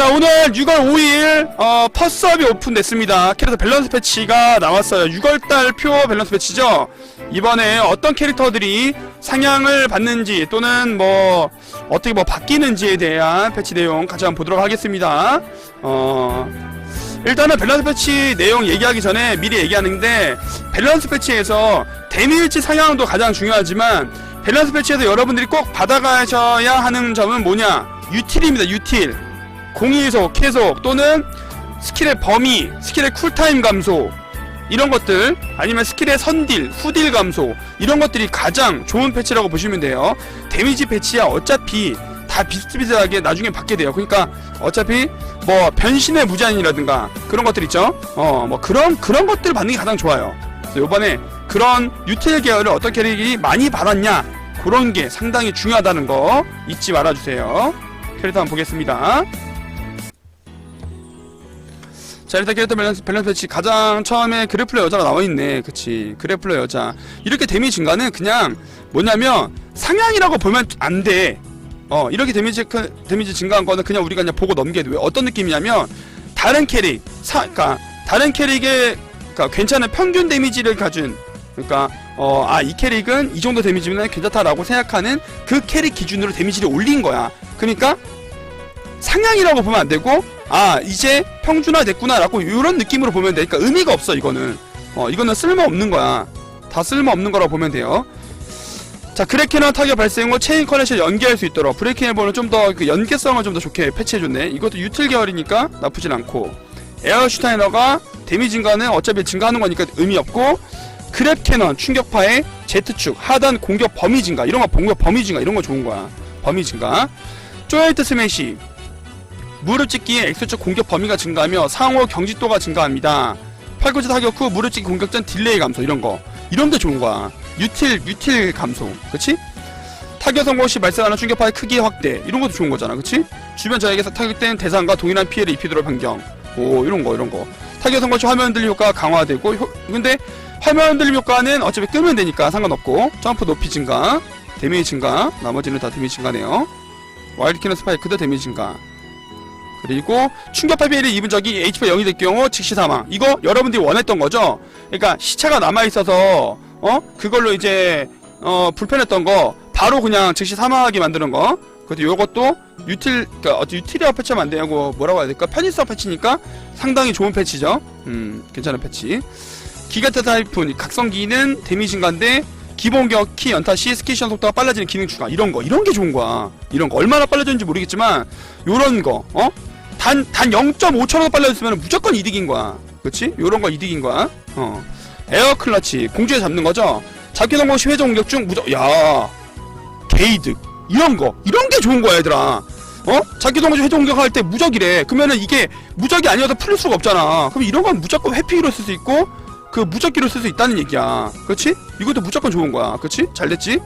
자 오늘 6월 5일 어, 퍼스업이 오픈됐습니다. 캐릭터 밸런스 패치가 나왔어요. 6월달 표 밸런스 패치죠? 이번에 어떤 캐릭터들이 상향을 받는지 또는 뭐 어떻게 뭐 바뀌는지에 대한 패치 내용 같이 한번 보도록 하겠습니다. 어 일단은 밸런스 패치 내용 얘기하기 전에 미리 얘기하는데 밸런스 패치에서 데미지 상향도 가장 중요하지만 밸런스 패치에서 여러분들이 꼭 받아가셔야 하는 점은 뭐냐? 유틸입니다 유틸 공이속, 계속 또는 스킬의 범위, 스킬의 쿨타임 감소 이런 것들 아니면 스킬의 선딜, 후딜 감소 이런 것들이 가장 좋은 패치라고 보시면 돼요. 데미지 패치야 어차피 다 비슷비슷하게 나중에 받게 돼요. 그러니까 어차피 뭐 변신의 무제한이라든가 그런 것들 있죠. 어 뭐 그런 그런 것들 받는 게 가장 좋아요. 그래서 요번에 그런 유틸 계열을 어떤 캐릭이 많이 받았냐 그런 게 상당히 중요하다는 거 잊지 말아주세요. 캐릭터 한번 보겠습니다. 자 일단 캐릭터 밸런스, 밸런스 패치 가장 처음에 그래플러 여자가 나와있네. 그치. 그래플러 여자. 이렇게 데미지 증가는 그냥 뭐냐면 상향이라고 보면 안돼 어 이렇게 데미지 크- 데미지 증가한 거는 그냥 우리가 그냥 보고 넘겨야 돼. 왜? 어떤 느낌이냐면 다른 캐릭 사 그니까 다른 캐릭의 그니까 괜찮은 평균 데미지를 가진 그러니까 어 아 이 캐릭은 이 정도 데미지면 괜찮다라고 생각하는 그 캐릭 기준으로 데미지를 올린 거야. 그러니까 상향이라고 보면 안 되고 아 이제 평준화 됐구나라고 이런 느낌으로 보면 돼. 그러니까 의미가 없어 이거는. 어 이거는 쓸모 없는 거야. 다 쓸모 없는 거라고 보면 돼요. 자 그레케너 타격 발생 후 체인 커넥션 연계할 수 있도록 브레이킹 앨범을 좀더 그 연계성을 좀 더 좋게 패치해줬네. 이것도 유틸 계열이니까 나쁘진 않고 에어 슈타이너가 데미지 증가는 어차피 증가하는 거니까 의미 없고 그랩 캐넌 충격파의 Z축 하단 공격 범위 증가 이런 거 공격 범위 증가 이런 거 좋은 거야. 범위 증가. 조이트 스매시 무릎 찍기의 X축 공격 범위가 증가하며 상호 경직도가 증가합니다. 팔꿈치 타격 후 무릎 찍기 공격 전 딜레이 감소 이런 거 이런 게 좋은 거야. 유틸 유틸 감소, 그치? 타격 성공 시 발생하는 충격파의 크기 확대 이런 것도 좋은 거잖아, 그치? 주변 적에게서 타격된 대상과 동일한 피해를 입히도록 변경. 오 이런 거 이런 거. 타격 성공 시 화면 흔들림 효과가 강화되고 효, 근데 화면 흔들림 효과는 어차피 끄면 되니까 상관없고 점프 높이 증가, 데미지 증가, 나머지는 다 데미지 증가네요. 와일드 키너 스파이크도 데미지 증가. 그리고 충격파 피해를 입은 적이 HP가 0이 될 경우 즉시 사망. 이거 여러분들이 원했던 거죠? 그러니까 시차가 남아 있어서 어 그걸로 이제 어 불편했던 거 바로 그냥 즉시 사망하게 만드는 거. 그래도 요것도 유틸 그러니까 유틸이라 패치하면 안 되냐고 뭐라고 해야 될까? 편의성 패치니까 상당히 좋은 패치죠. 음 괜찮은 패치. 기가타 타이푼 각성기는 데미지 증가인데 기본 격 키 연타 시 시간 속도가 빨라지는 기능 추가 이런 거 이런 게 좋은 거야 이런 거 얼마나 빨라졌는지 모르겠지만 요런 거 어? 단, 단 0.5초라도 빨라졌으면 무조건 이득인 거야. 그치? 요런 거 이득인 거야. 어. 에어 클러치, 공중에 잡는 거죠? 잡기 성공 시 회전 공격 중 무조, 야 게이득. 이런 거. 이런 게 좋은 거야, 얘들아. 어? 잡기 성공 시 회전 공격할 때 무적이래. 그러면은 이게 무적이 아니어도 풀릴 수가 없잖아. 그럼 이런 건 무조건 회피기로 쓸 수 있고, 그 무적기로 쓸 수 있다는 얘기야. 그렇지? 이것도 무조건 좋은 거야. 그렇지? 잘 됐지?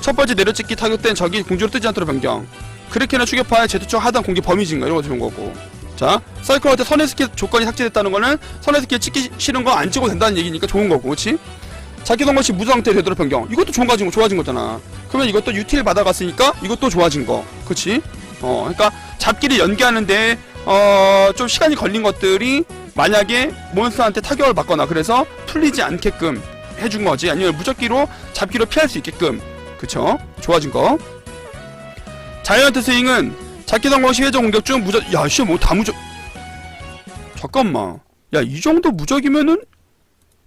첫 번째 내려찍기 타격된 적이 공중으로 뜨지 않도록 변경. 크리케나 추격파의 제트쪽 하단 공기 범위 증가 이런 거 좋은 거고. 자 사이클한테 선의 스킬 조건이 삭제됐다는 거는 선의 스킬 찍기 싫은 거 안 찍어도 된다는 얘기니까 좋은 거고 그렇지 자기 동것이 무상태 되도록 변경. 이것도 좋아진 거 좋아진 거잖아. 그러면 이것도 유틸 받아갔으니까 이것도 좋아진 거. 그렇지 어 그러니까 잡기를 연계하는데 어 좀 시간이 걸린 것들이 만약에 몬스터한테 타격을 받거나 그래서 풀리지 않게끔 해준 거지 아니면 무적기로 잡기로 피할 수 있게끔. 그쵸? 좋아진 거 자이언트 스윙은 잡기 성공 시 회전 공격 중 무적 야 씨 뭐 다 무적. 잠깐만. 야 이 정도 무적이면은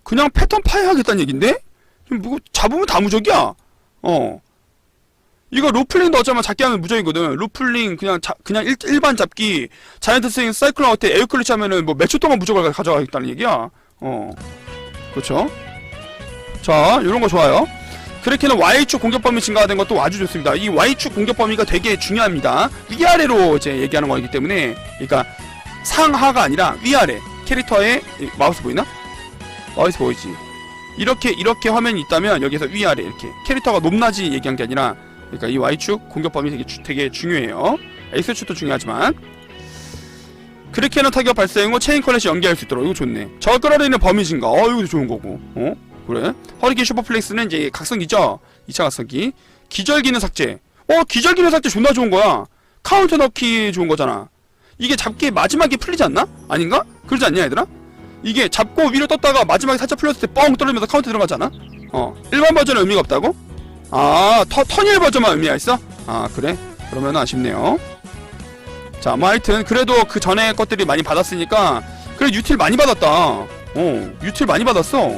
그냥 패턴 파괴하겠다는 얘긴데? 뭐 잡으면 다 무적이야. 어. 이거 로플링도 어쩌면 잡기 하면 무적이거든. 로플링 그냥 자, 그냥 일, 일반 잡기. 자이언트 스윙 사이클론 어때 에어클리치 하면은 뭐 몇 초 동안 무적을 가져가겠다는 얘기야. 어. 그렇죠? 자 요런 거 좋아요 그렇게는 Y축 공격 범위 증가가 된 것도 아주 좋습니다. 이 Y축 공격 범위가 되게 중요합니다. 위아래로 이제 얘기하는 거기 때문에, 그러니까 상하가 아니라 위아래 캐릭터의 이 마우스 보이나? 마우스 보이지? 이렇게 이렇게 화면이 있다면 여기서 위아래 이렇게 캐릭터가 높낮이 얘기한 게 아니라, 그러니까 이 Y축 공격 범위 되게 주- 되게 중요해요. X축도 중요하지만. 그렇게는 타격 발생 후 체인 컬렛이 연계할 수 있도록 이거 좋네. 저 끌어내리는 범위 증가. 어 이거 좋은 거고. 어? 그래? 허리케인 슈퍼플렉스는 이제 각성기죠? 2차 각성기. 기절기는 삭제. 어, 기절기는 삭제 존나 좋은 거야. 카운터 넣기 좋은 거잖아. 이게 잡기 마지막에 풀리지 않나? 아닌가? 그러지 않냐 얘들아? 이게 잡고 위로 떴다가 마지막에 살짝 풀렸을 때 뻥 떨어지면서 카운트 들어가잖아? 어 일반 버전은 의미가 없다고? 아 터, 터니엘 버전만 의미가 있어? 아 그래? 그러면 아쉽네요 자, 뭐 하여튼 그래도 그 전에 것들이 많이 받았으니까 그래 유틸 많이 받았다. 어, 유틸 많이 받았어.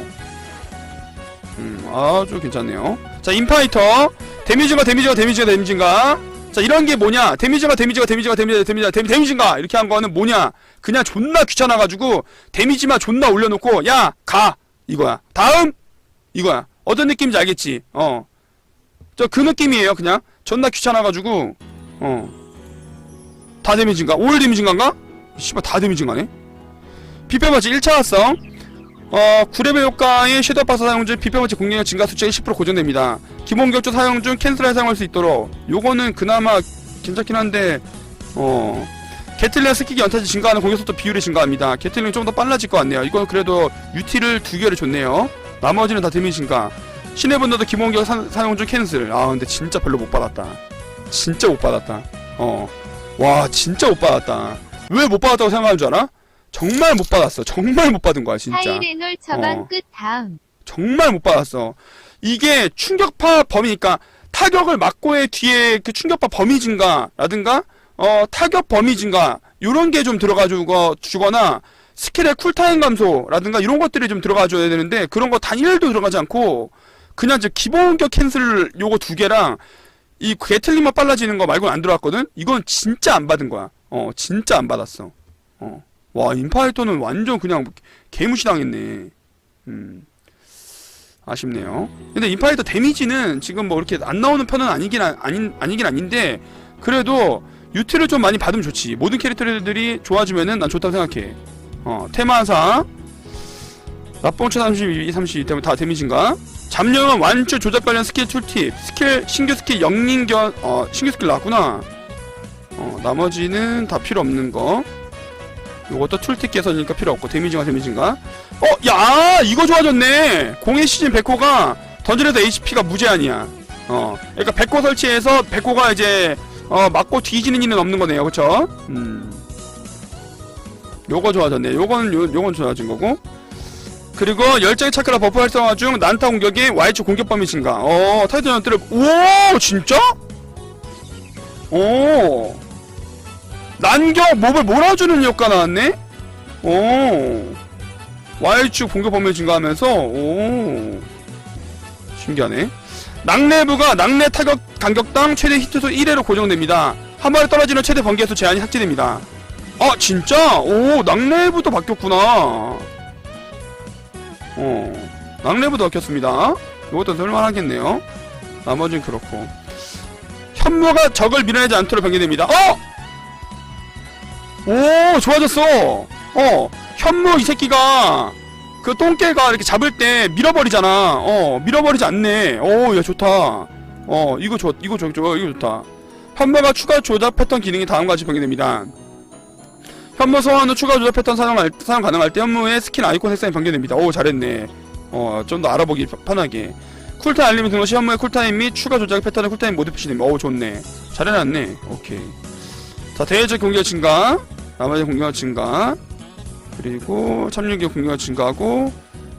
음, 아주 괜찮네요. 자, 인파이터 데미지가 데미지가 데미지가 데미지인가? 자, 이런 게 뭐냐? 데미지가 데미지가 데미지가 데미지가 데미지가 데미, 데미지인가? 이렇게 한 거는 뭐냐? 그냥 존나 귀찮아가지고 데미지만 존나 올려놓고 야 가 이거야. 다음 이거야. 어떤 느낌인지 알겠지? 어. 저 그 느낌이에요. 그냥 존나 귀찮아가지고 어. 다 데미지인가? 올 데미지인가? 씨발 다 데미지인가네? 비벼마치 1차 활성 어 9레벨 효과의 섀도우 파스 사용 중 비벼마치 공격력 증가 수치가 10% 고정됩니다. 기본 격조 사용 중 캔슬을 사용할 수 있도록. 요거는 그나마 괜찮긴 한데 어 게틀링 스킥이 연타지 증가하는 공격 속도 비율이 증가합니다. 게틀링 좀 더 빨라질 것 같네요. 이건 그래도 유티를 두 개를 줬네요. 나머지는 다 데미지 증가. 신의 분노도 기본 격 사, 사용 중 캔슬. 아 근데 진짜 별로 못 받았다. 진짜 못 받았다. 어. 와 진짜 못 받았다. 왜 못 받았다고 생각하는 줄 알아? 정말 못 받았어 정말 못 받은 거야 진짜 하이레놀 처방 어. 끝 다음. 정말 못 받았어 이게 충격파 범위니까 타격을 맞고의 뒤에 그 충격파 범위 증가라든가 어 타격 범위 증가 요런 게 좀 들어가주고 주거나 스킬의 쿨타임 감소라든가 이런 것들이 좀 들어가 줘야 되는데 그런 거 단일도 들어가지 않고 그냥 이제 기본격 캔슬 요거 두 개랑 이 게틀링만 빨라지는 거 말고는 안 들어갔거든? 이건 진짜 안 받은 거야. 어, 진짜 안 받았어. 어. 와, 인파이터는 완전 그냥 개무시 당했네. 음. 아쉽네요. 근데 인파이터 데미지는 지금 뭐 이렇게 안 나오는 편은 아니긴, 아, 아닌, 아니긴 아닌데, 그래도 유틸을 좀 많이 받으면 좋지. 모든 캐릭터들이 좋아지면은 난 좋다고 생각해. 어, 테마사. 납봉차 32, 32 때문에 다 데미지인가? 잠룡은 완주 조작 관련 스킬 툴팁, 스킬 신규 스킬 영린견 어 신규 스킬 나왔구나. 어 나머지는 다 필요 없는 거. 요것도 툴팁 개선이니까 필요 없고 데미지가 데미지인가? 어, 야 이거 좋아졌네. 공의 시즌 백호가 던전에서 HP가 무제한이야. 어, 그러니까 백호 설치해서 백호가 이제 어 맞고 뒤지는 일은 없는 거네요, 그렇죠? 음, 요거 좋아졌네. 요건 요 요건 좋아진 거고. 그리고 열정의 차크라 버프 활성화 중 난타 공격이 Y축 공격 범위 증가. 어, 타이탄 연트를 오, 진짜? 오. 난격 몹을 몰아주는 효과 나왔네? 오. Y축 공격 범위 증가하면서 오. 신기하네. 낙내부가 낙내 타격 간격당 최대 히트수 1회로 고정됩니다. 한 발에 떨어지는 최대 번개수 제한이 삭제됩니다. 아, 진짜? 오, 낙내부도 바뀌었구나. 어, 낙내부도 바뀌었습니다. 이것도 쓸만하겠네요. 나머지는 그렇고. 현무가 적을 밀어내지 않도록 변경됩니다. 어! 오, 좋아졌어! 어, 현무 이 새끼가, 그 똥개가 이렇게 잡을 때 밀어버리잖아. 어, 밀어버리지 않네. 오, 야, 좋다. 어, 이거 좋, 이거 좋, 좋, 이거 좋다. 현무가 추가 조작 패턴 기능이 다음과 같이 변경됩니다. 현무 소환 후 추가 조작 패턴 사용, 사용 가능할 때 현무의 스킨 아이콘 색상이 변경됩니다. 오 잘했네. 어 좀 더 알아보기 편- 편하게. 쿨타임 알림이 등록 시 현무의 쿨타임 및 추가 조작 패턴의 쿨타임 모두 표시됩니다. 오 좋네. 잘해놨네. 오케이. 자 대외적 공격 증가, 나머지 공격 증가, 그리고 참용격 공격 증가하고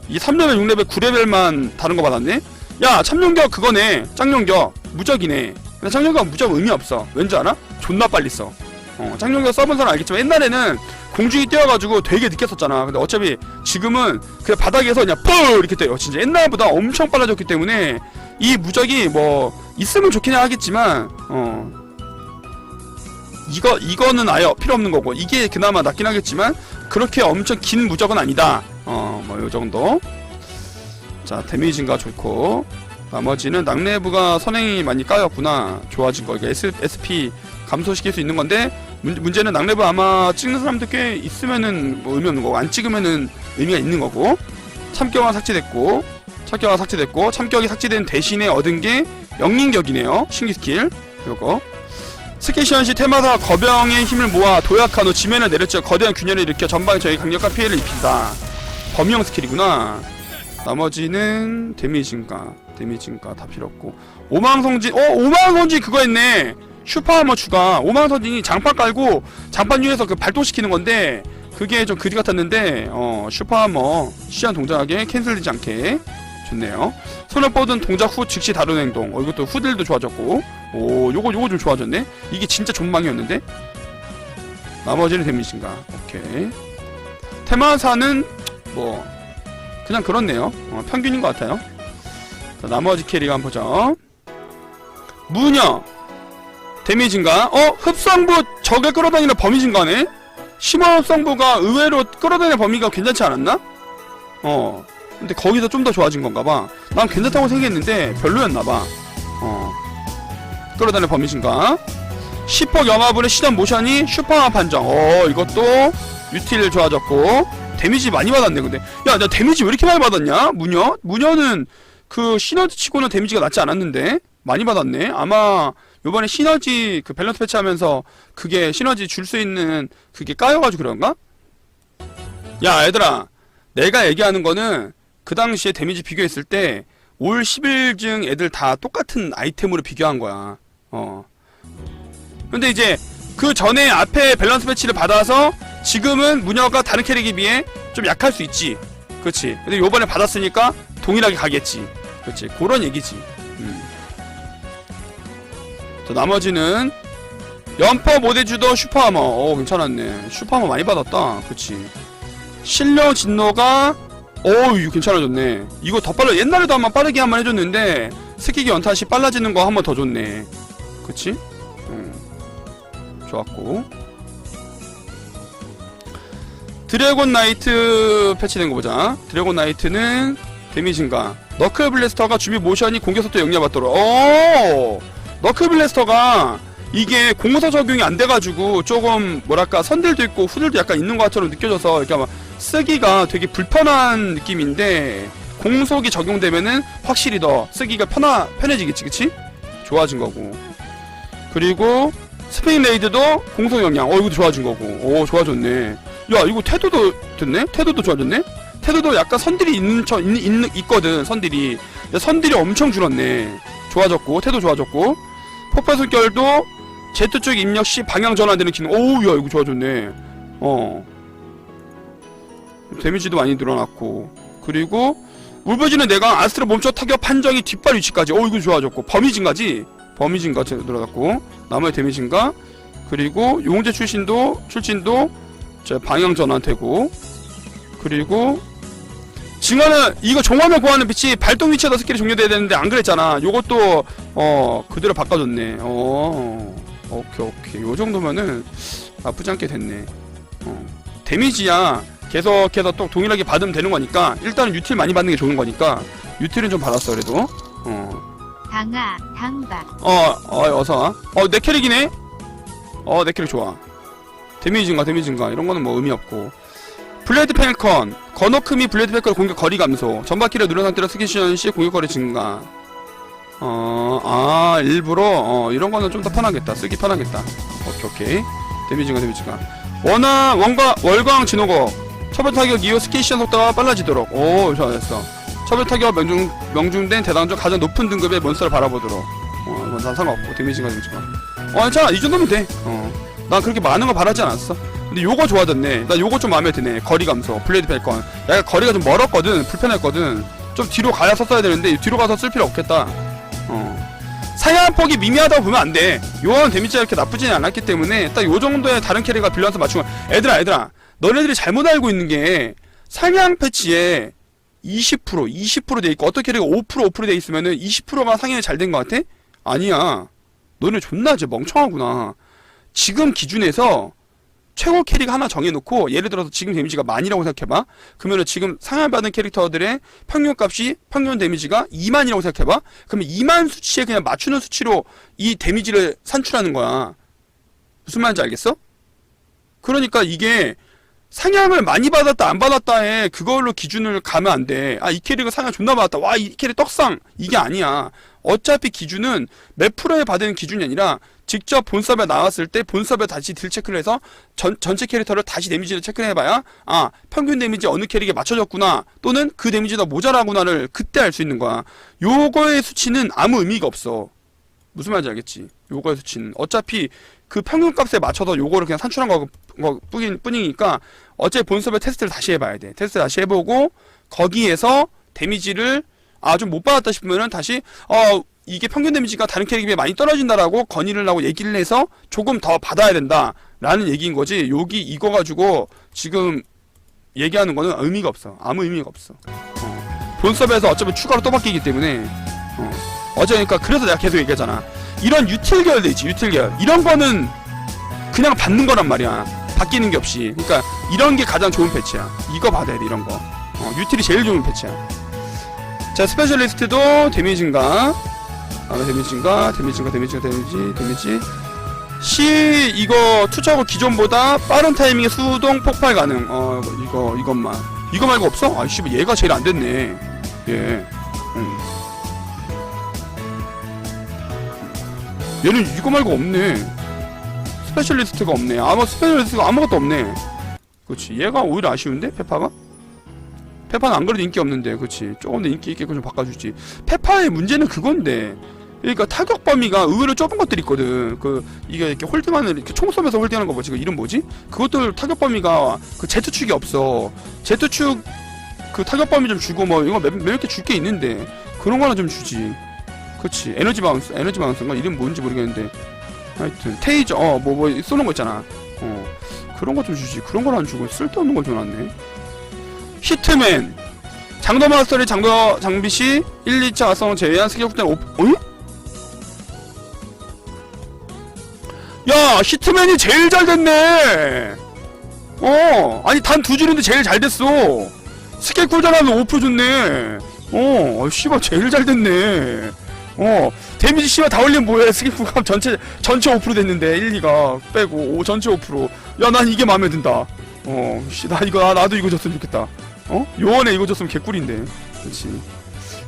이 3레벨, 6레벨, 9레벨만 다른 거 받았네. 야 참용격 그거네. 짱용격 무적이네. 근데 짱용격 무적 의미 없어. 왠지 알아? 존나 빨리 써. 어, 짱용격 써본 사람 알겠지만 옛날에는 공중이 뛰어가지고 되게 늦게 썼잖아. 근데 어차피 지금은 그냥 바닥에서 그냥 뿔 이렇게 뛰어. 진짜 옛날보다 엄청 빨라졌기 때문에 이 무적이 뭐 있으면 좋긴 하겠지만 어 이거 이거는 아예 필요 없는 거고 이게 그나마 낫긴 하겠지만 그렇게 엄청 긴 무적은 아니다. 어 뭐 요 정도. 자 데미지 증가 좋고 나머지는 낙내부가 선행이 많이 까였구나. 좋아진 거 이게 SP 감소시킬 수 있는 건데 문, 문제는 낙내부 아마 찍는 사람들 꽤 있으면은 뭐 의미 없는 거고 안 찍으면은 의미가 있는 거고 참격화 삭제됐고 참격화 삭제됐고 참격이 삭제된 대신에 얻은 게 영린격이네요 신규 스킬 요거 스킬 시연 시 테마사 거병의 힘을 모아 도약한 후 지면을 내려쳐 거대한 균열을 일으켜 전방에 저희 강력한 피해를 입힌다. 범용 스킬이구나. 나머지는 데미지 증가? 데미지 증가? 다 필요 없고. 오망성진 어? 오망성진 그거 했네. 슈퍼하머 추가. 5만 서진이 장판 깔고 장판 위에서 그 발동시키는 건데 그게 좀 그지 같았는데 어 슈퍼하머 시한 동작에 캔슬되지 않게 좋네요. 손을 뻗은 동작 후 즉시 다른 행동. 어 이것도 후딜도 좋아졌고. 오 요거 요거 좀 좋아졌네. 이게 진짜 존망이었는데? 나머지는 데미지인가? 오케이. 테마사는 뭐 그냥 그렇네요. 어, 평균인 것 같아요. 자, 나머지 캐릭 한번 보자 무녀. 데미지인가? 어? 흡성부 적을 끌어다니는 범위 증가네? 심화 흡성부가 의외로 끌어다니는 범위가 괜찮지 않았나? 어 근데 거기서 좀 더 좋아진 건가 봐. 난 괜찮다고 생각했는데 별로였나 봐. 어. 끌어다니는 범위 증가. 10폭 영화분의 시전 모션이 슈퍼 판정. 어 이것도 유틸 좋아졌고 데미지 많이 받았네 근데. 야 나 데미지 왜 이렇게 많이 받았냐? 무녀? 무녀는 그 시너지 치고는 데미지가 낮지 않았는데 많이 받았네. 아마 요번에 시너지 그 밸런스 패치하면서 그게 시너지 줄 수 있는 그게 까여가지고 그런가? 야 얘들아. 내가 얘기하는 거는 그 당시에 데미지 비교했을 때 올 11중 애들 다 똑같은 아이템으로 비교한 거야. 어. 근데 이제 그 전에 앞에 밸런스 패치를 받아서 지금은 무녀가 다른 캐릭에 비해 좀 약할 수 있지. 그렇지. 근데 요번에 받았으니까 동일하게 가겠지. 그렇지. 그런 얘기지. 음. 자 나머지는 연퍼 모대주도 슈퍼하머. 오 괜찮았네. 슈퍼하머 많이 받았다. 그치 실력 진노가 어우 괜찮아졌네. 이거 더 빨라. 옛날에도 한번 빠르게 한번 해줬는데 스키기 연타시 빨라지는 거 한 번 더 줬네. 그치? 음. 좋았고. 드래곤 나이트 패치된 거 보자. 드래곤 나이트는 데미지인가? 너클 블래스터가 주비 모션이 공격 속도 영향받도록. 오! 너클 블래스터가 이게 공서 적용이 안 돼가지고 조금 뭐랄까 선들도 있고 후들도 약간 있는 것처럼 느껴져서 이렇게 막 쓰기가 되게 불편한 느낌인데 공속이 적용되면은 확실히 더 쓰기가 편하 편해지겠지 그치? 좋아진 거고. 그리고 스페인 레이드도 공속 영향 어 이것도 좋아진 거고. 오 좋아졌네. 야 이거 태도도 됐네? 태도도 좋아졌네? 태도도 약간 선들이 있는 처 있, 있, 있거든 선들이. 선들이 엄청 줄었네. 좋아졌고 태도 좋아졌고. 폭발 숨결도 Z 쪽 입력 시 방향 전환되는 기능. 오우 야 이거 좋아졌네. 어. 데미지도 많이 늘어났고. 그리고 울부짖는 내가 아스트로 몸쪽 타격 판정이 뒷발 위치까지. 어 이거 좋아졌고. 범위 증가지? 범위 증가 늘어났고. 나머지 데미지 증가. 그리고 용재 출신도 출진도 저 방향 전환되고. 그리고 증가는 이거 종합을 구하는 빛이 발동 위치에 서 스킬이 종료돼야 되는데 안 그랬잖아. 요것도 어 그대로 바꿔줬네. 어 오케이 오케이 요 정도면은 나쁘지 않게 됐네 어 데미지야 계속해서 또 동일하게 받으면 되는 거니까 일단은 유틸 많이 받는 게 좋은 거니까 유틸은 좀 받았어 그래도 어 당아, 당박, 어, 어, 어서 와. 어, 내 캐릭이네? 어, 내 캐릭 좋아. 데미지인가, 데미지인가, 이런 거는 뭐 의미 없고. 블레드 펠컨. 건어크미 블레드 펠컨 공격 거리 감소. 전바퀴를 누른 상태로 스키시전 시 공격 거리 증가. 어, 아, 일부러, 어, 이런 거는 좀 더 편하겠다. 쓰기 편하겠다. 오케이, 오케이. 데미지가, 데미지가. 원화, 원과, 월광 진호거. 처벌 타격 이후 스키시전 속도가 빨라지도록. 오, 좋아졌어. 처벌 타격 명중, 명중된 대당 중 가장 높은 등급의 몬스터를 바라보도록. 어, 이건 난 상관없고, 데미지가, 데미지가. 어, 괜찮아. 이 정도면 돼. 어. 난 그렇게 많은 거 바라지 않았어. 근데 요거 좋아졌네. 나 요거 좀 마음에 드네. 거리 감소. 블레이드 펠컨. 약간 거리가 좀 멀었거든. 불편했거든. 좀 뒤로 가야 썼어야 되는데, 뒤로 가서 쓸 필요 없겠다. 어. 사양 폭이 미미하다고 보면 안 돼. 요한 데미지가 이렇게 나쁘지는 않았기 때문에, 딱 요 정도의 다른 캐릭터 밸런스 맞추면, 애들아, 애들아. 너네들이 잘못 알고 있는 게, 상향 패치에 20%, 20%돼 있고, 어떤 캐릭터 5%, 5%돼 있으면은 20%가 상향이 잘 된 것 같아? 아니야. 너네 존나 지 멍청하구나. 지금 기준에서 최고 캐릭 하나 정해놓고 예를 들어서 지금 데미지가 만이라고 생각해봐. 그러면은 지금 상향받은 캐릭터들의 평균값이 평균 데미지가 2만이라고 생각해봐. 그러면 2만 수치에 그냥 맞추는 수치로 이 데미지를 산출하는 거야. 무슨 말인지 알겠어? 그러니까 이게 상향을 많이 받았다 안 받았다에 그걸로 기준을 가면 안 돼. 아 이 캐릭은 상향 존나 받았다. 와 이 캐릭 떡상 이게 아니야. 어차피 기준은 몇 프로에 받은 기준이 아니라 직접 본섭에 나왔을 때 본섭에 다시 딜 체크를 해서 전, 전체 캐릭터를 다시 데미지를 체크를 해봐야 아 평균 데미지 어느 캐릭에 맞춰졌구나 또는 그 데미지가 모자라구나를 그때 알 수 있는 거야 요거의 수치는 아무 의미가 없어 무슨 말인지 알겠지? 요거에서 치는 어차피 그 평균 값에 맞춰서 요거를 그냥 산출한 거, 거 뿐이, 뿐이니까 어차피 본섭의 테스트를 다시 해봐야 돼. 테스트 다시 해보고 거기에서 데미지를 아 좀 못 받았다 싶으면은 다시 어 이게 평균 데미지가 다른 캐릭에 비해 많이 떨어진다라고 건의를 하고 얘기를 해서 조금 더 받아야 된다라는 얘기인 거지. 여기 이거 가지고 지금 얘기하는 거는 의미가 없어. 아무 의미가 없어. 어. 본섭에서 어차피 추가로 또 바뀌기 때문에 어. 어제 그러니까 그래서 내가 계속 얘기하잖아. 이런 유틸 계열도 있지. 유틸 계열. 이런 거는 그냥 받는 거란 말이야. 바뀌는 게 없이. 그러니까 이런 게 가장 좋은 패치야. 이거 받아야 돼. 이런 거. 어, 유틸이 제일 좋은 패치야. 자, 스페셜리스트도 데미지 증가. 아, 데미지 증가, 데미지 증가, 데미지 데미지. 시 이거 투척을 기존보다 빠른 타이밍에 수동 폭발 가능. 어 이거 이것만. 이거 말고 없어? 아 씨발 얘가 제일 안 됐네. 얘. 응. 얘는 이거 말고 없네. 스페셜리스트가 없네. 아무 스페셜리스트가 아무것도 없네. 그렇지. 얘가 오히려 아쉬운데 페파가? 페파는 안 그래도 인기 없는데, 그렇지. 조금 더 인기 있게 좀 바꿔주지. 페파의 문제는 그건데. 그러니까 타격 범위가 의외로 좁은 것들이 있거든. 그 이게 이렇게 홀딩하는 이렇게 총 쏘면서 홀딩하는 거 뭐지? 그 이름 뭐지? 그것들 타격 범위가 그 Z축이 없어. Z축 그 타격 범위 좀 주고 뭐 이거 몇, 몇개 줄 게 있는데 그런 거나 좀 주지. 그렇지. 에너지 바운스, 에너지 바운스인가 이름 뭔지 모르겠는데. 하여튼 테이저 어뭐 뭐 쏘는 거 있잖아. 어 그런 거 좀 주지. 그런 걸 안 주고 쓸데없는 걸 줘놨네. 히트맨. 장도 마스터리 장도 장비 시 1, 2차 가성 제외한 국대 오 어이? 야 히트맨이 제일 잘 됐네. 어 아니 단 두 줄인데 제일 잘 됐어. 스킬 쿨다운은 5% 줬네. 어 어, 씨발 제일 잘 됐네. 어 데미지 씨발 다 올리면 뭐해? 스킬 쿨감 전체 전체 5% 됐는데 1, 2가 빼고 오 전체 5%야 난 이게 마음에 든다. 어씨나 이거 아, 나도 이거 줬으면 좋겠다 어 요원에 이거 줬으면 개꿀인데 그렇지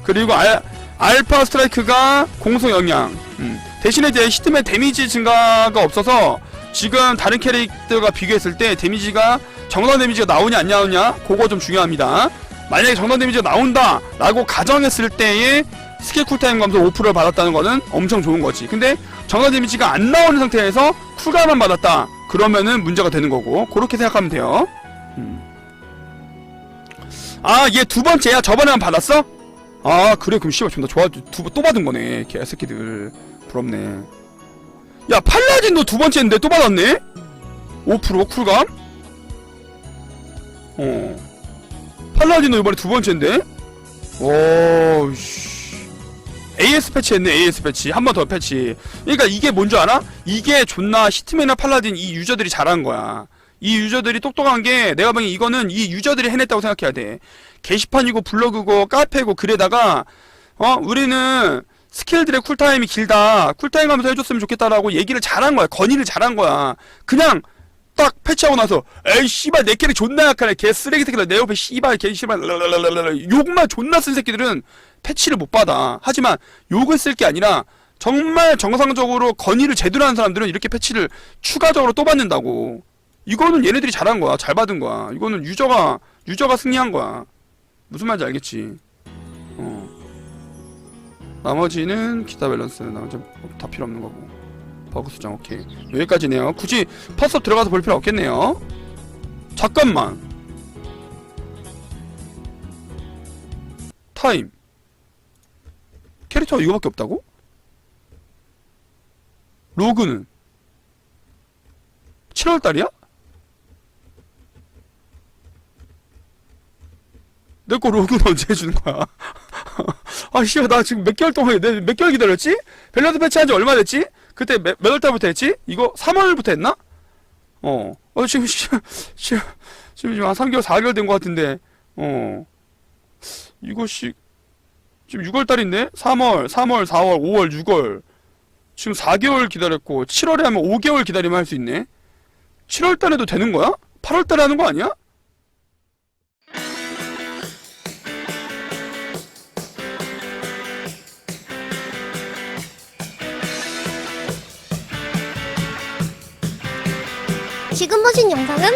그리고 알 알파 스트라이크가 공속 영향. 음. 대신에 이제 히트맨 데미지 증가가 없어서 지금 다른 캐릭터가 비교했을 때 데미지가 정당 데미지가 나오냐 안 나오냐 그거 좀 중요합니다. 만약에 정당 데미지가 나온다 라고 가정했을 때의 스킬 쿨타임 감소 5%를 받았다는 거는 엄청 좋은 거지. 근데 정당 데미지가 안 나오는 상태에서 쿨감만 받았다. 그러면은 문제가 되는 거고 그렇게 생각하면 돼요. 음. 아, 얘 두 번째야. 저번에만 받았어? 아 그래. 그럼 씨발 존나 좋아. 두, 또 받은 거네 개새끼들. 부럽네. 야 팔라딘도 두 번째인데 또 받았네? 5% 쿨감? 어. 팔라딘도 이번에 두 번째인데? 오씨. AS 패치 했네 AS 패치. 한 번 더 패치. 그러니까 이게 뭔 줄 알아? 이게 존나 히트맨이나 팔라딘 이 유저들이 잘한 거야 이 유저들이 똑똑한 게 내가 보기엔 이거는 이 유저들이 해냈다고 생각해야 돼. 게시판이고 블로그고 카페고 그래다가 어 우리는 스킬들의 쿨타임이 길다. 쿨타임 하면서 해줬으면 좋겠다라고 얘기를 잘한 거야. 건의를 잘한 거야. 그냥 딱 패치하고 나서 에이 씨발 내 캐릭 존나 약하네. 개 쓰레기 새끼들. 내 옆에 씨발 개 씨발 랄랄랄랄랄 욕만 존나 쓴 새끼들은 패치를 못 받아. 하지만 욕을 쓸 게 아니라 정말 정상적으로 건의를 제대로 하는 사람들은 이렇게 패치를 추가적으로 또 받는다고 이거는 얘네들이 잘한 거야. 잘 받은 거야. 이거는 유저가 유저가 승리한 거야. 무슨 말인지 알겠지? 어. 나머지는 기타 밸런스 나머지 다 필요 없는 거고. 버그 수정 오케이. 여기까지네요. 굳이 퍼스업 들어가서 볼 필요 없겠네요. 잠깐만. 타임. 캐릭터가 이거밖에 없다고? 로그는? 7월달이야? 내거 로그는 언제 해주는 거야? 아, 씨발, 나 지금 몇 개월 동안, 내몇 개월 기다렸지? 밸런스 패치한 지 얼마 됐지? 그때 몇, 몇 월 달부터 했지? 이거 3월부터 했나? 어. 어, 지금, 씨, 씨, 지금 지금 한 3개월, 4개월 된 것 같은데, 어. 씨, 지금 6월 달인데? 3월, 3월, 4월, 5월, 6월. 지금 4개월 기다렸고, 7월에 하면 5개월 기다리면 할 수 있네? 7월 달에도 되는 거야? 8월 달에 하는 거 아니야? 지금 보신 영상은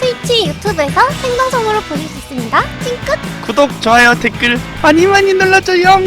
트위치 유튜브에서 생방송으로 보실 수 있습니다. 찡끗! 구독, 좋아요, 댓글 많이 많이 눌러줘요.